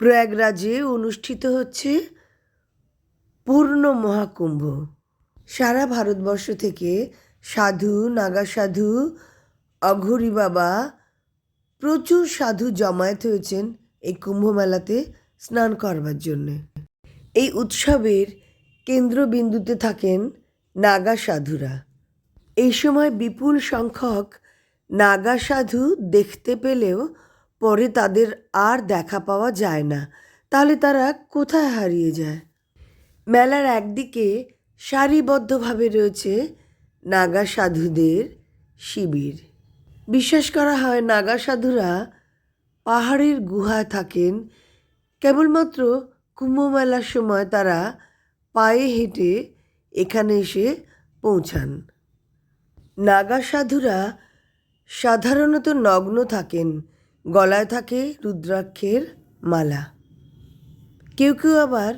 প্রয়াগরাজে অনুষ্ঠিত হচ্ছে পূর্ণ মহাকুম্ভ। সারা ভারতবর্ষ থেকে সাধু নাগা সাধু অঘোরী বাবা প্রচুর সাধু জমায়েত হয়েছেন এই কুম্ভ মেলাতে স্নান করবার জন্যে। এই উৎসবের কেন্দ্রবিন্দুতে থাকেন নাগা সাধুরা এই সময় বিপুল সংখ্যক নাগা সাধু দেখতে পেলেও পরে তাদের আর দেখা পাওয়া যায় না। তাহলে তারা কোথায় হারিয়ে যায়? মেলার একদিকে সারিবদ্ধভাবে রয়েছে নাগা সাধুদের শিবির। বিশ্বাস করা হয় নাগা সাধুরা পাহাড়ের গুহায় থাকেন। কেবলমাত্র কুম্ভ মেলার সময় তারা পায়ে হেঁটে এখানে এসে পৌঁছান। নাগা সাধুরা সাধারণত নগ্ন থাকেন। গলায় থাকে রুদ্রাক্ষের মালা। কেউ কেউ আবার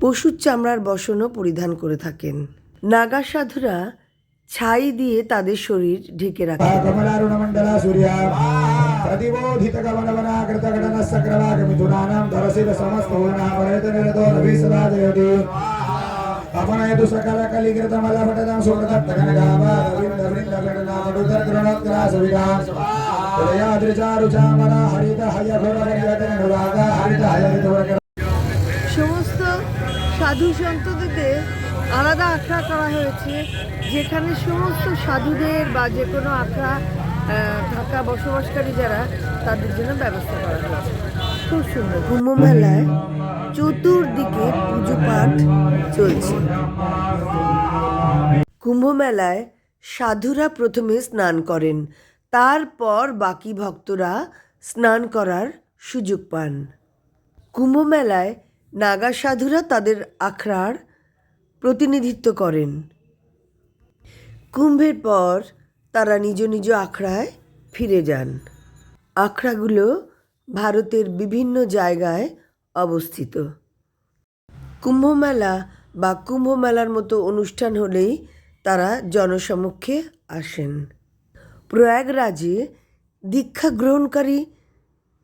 পশুর চামড়ার বসনও পরিধান করে থাকেন। নাগা সাধুরা ছাই দিয়ে তাদের শরীর ঢেকে রাখে। সমস্ত সাধু সন্তদের আলাদা আখড়া করা হয়েছে, যেখানে সমস্ত সাধুদের বা যে কোনো আখড়া থাকা বসবাসকারী যারা, তাদের জন্য ব্যবস্থা করা হয়েছে। খুব সুন্দর। কুম্ভ মেলায় চতুর্দিকে পুজো পাঠ চলছে। কুম্ভ মেলায় সাধুরা প্রথমে স্নান করেন। তারপর বাকি ভক্তরা স্নান করার সুযোগ পান। কুম্ভমেলায় নাগা সাধুরা তাদের আখড়ার প্রতিনিধিত্ব করেন। কুম্ভের পর তারা নিজ নিজ আখড়ায় ফিরে যান। আখড়াগুলো ভারতের বিভিন্ন জায়গায় অবস্থিত। কুম্ভমেলা বা কুম্ভমেলার মতো অনুষ্ঠান হলেই তারা জনসমক্ষে আসেন। প্রয়াগরাজে দীক্ষা গ্রহণকারী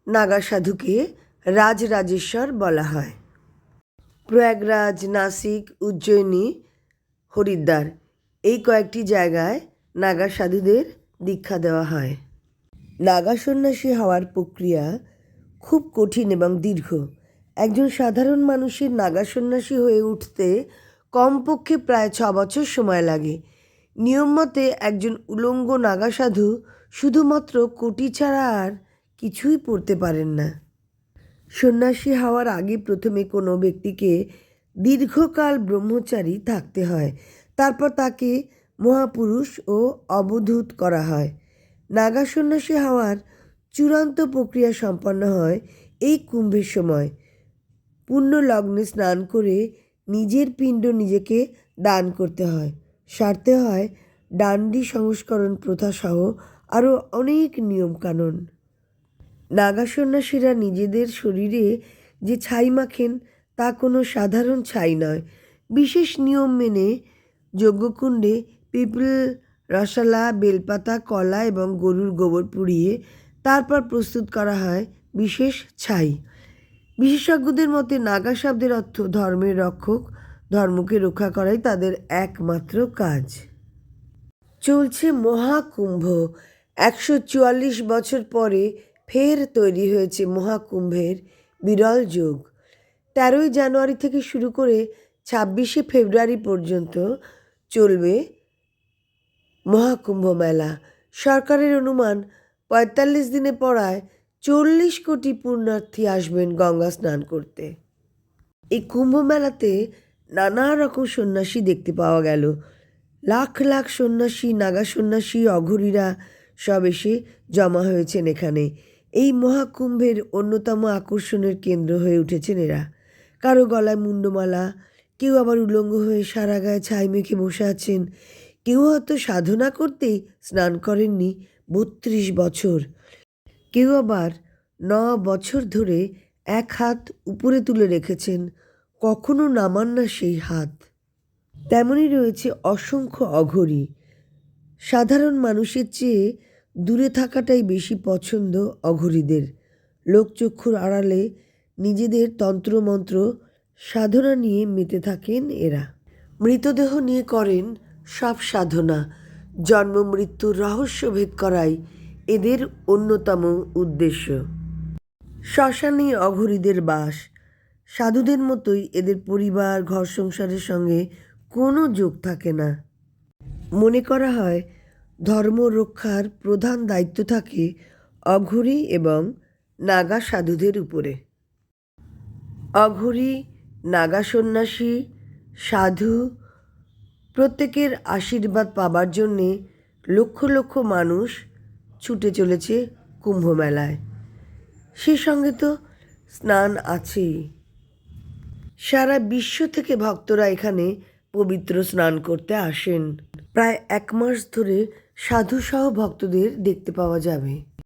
নাগা সাধুকে রাজরাজেশ্বর বলা হয়। প্রয়াগরাজ নাসিক উজ্জয়িনী হরিদ্বার এই কয়েকটি জায়গায় নাগা সাধুদের দীক্ষা দেওয়া হয়। নাগা সন্ন্যাসী হওয়ার প্রক্রিয়া খুব কঠিন এবং দীর্ঘ। একজন সাধারণ মানুষের নাগা সন্ন্যাসী হয়ে উঠতে কমপক্ষে প্রায় ছ বছর সময় লাগে। নিয়ম মতে একজন উলঙ্গ নাগা সাধু শুধুমাত্র কোটি ছাড়া আর কিছুই পড়তে পারেন না। সন্ন্যাসী হওয়ার আগে প্রথমে কোনো ব্যক্তিকে দীর্ঘকাল ব্রহ্মচারী থাকতে হয়। তারপর তাকে মহাপুরুষ ও অবধূত করা হয়। নাগা সন্ন্যাসী হওয়ার চূড়ান্ত প্রক্রিয়া সম্পন্ন হয় এই কুম্ভের সময়। পূর্ণ লগ্নে স্নান করে নিজের পিণ্ড নিজেকে দান করতে হয়। সারতে হয় ডান্ডি সংস্করণ প্রথা সহ আরও অনেক নিয়মকানুন। নাগা সন্ন্যাসীরা নিজেদের শরীরে যে ছাই মাখেন, তা কোনো সাধারণ ছাই নয়। বিশেষ নিয়ম মেনে যজ্ঞকুণ্ডে পিপল, রসালা, বেলপাতা, কলা এবং গরুর গোবর পুড়িয়ে তারপর প্রস্তুত করা হয় বিশেষ ছাই। বিশেষজ্ঞদের মতে নাগা শব্দের অর্থ ধর্মের রক্ষক ধর্মকে রক্ষা করাই তাদের একমাত্র কাজ। চলছে মহাকুম্ভ। একশো চুয়াল্লিশ বছর পরে ফের তৈরি হয়েছে মহাকুম্ভের বিরল যোগ। তেরোই জানুয়ারি থেকে শুরু করে ছাব্বিশে ফেব্রুয়ারি পর্যন্ত চলবে মহাকুম্ভ মেলা। সরকারের অনুমান, পঁয়তাল্লিশ দিনে পড়ায় চল্লিশ কোটি পুণ্যার্থী আসবেন গঙ্গা স্নান করতে। এই কুম্ভ মেলাতে নানা রকম সন্ন্যাসী দেখতে পাওয়া গেল। লাখ লাখ সন্ন্যাসী, নাগা সন্ন্যাসী, অঘরীরা সব এসে জমা হয়েছেন এখানে। এই মহাকুম্ভের অন্যতম আকর্ষণের কেন্দ্র হয়ে উঠেছেন এরা। কারও গলায় মুন্ডমালা কেউ আবার উলঙ্গ হয়ে সারা গায়ে ছাই মেখে বসে আছেন। কেউ হয়তো সাধনা করতেই স্নান করেননি বত্রিশ বছর। কেউ আবার ন বছর ধরে এক হাত উপরে তুলে রেখেছেন। কখনো নামান না সেই হাত। তেমনই রয়েছে অসংখ্য অঘরী। সাধারণ মানুষের চেয়ে দূরে থাকাটাই বেশি পছন্দ অঘরীদের। লোকচক্ষুর আড়ালে নিজেদের তন্ত্রমন্ত্র সাধনা নিয়ে মেতে থাকেন এরা। মৃতদেহ নিয়ে করেন সব সাধনা। জন্ম মৃত্যুর রহস্য ভেদ করাই এদের অন্যতম উদ্দেশ্য। শ্মশানে অঘরীদের বাস। সাধুদের মতোই এদের পরিবার, ঘর সংসারের সঙ্গে কোনো যোগ থাকে না। মনে করা হয়, ধর্ম রক্ষার প্রধান দায়িত্ব থাকে অঘরী এবং নাগা সাধুদের উপরে। অঘরী, নাগা সন্ন্যাসী, সাধু প্রত্যেকের আশীর্বাদ পাবার জন্যে লক্ষ লক্ষ মানুষ ছুটে চলেছে কুম্ভমেলায় সে সঙ্গে তো স্নান আছেই। সারা বিশ্ব থেকে ভক্তরা এখানে পবিত্র স্নান করতে আসেন। প্রায় এক মাস ধরে সাধুসহ ভক্তদের দেখতে পাওয়া যাবে।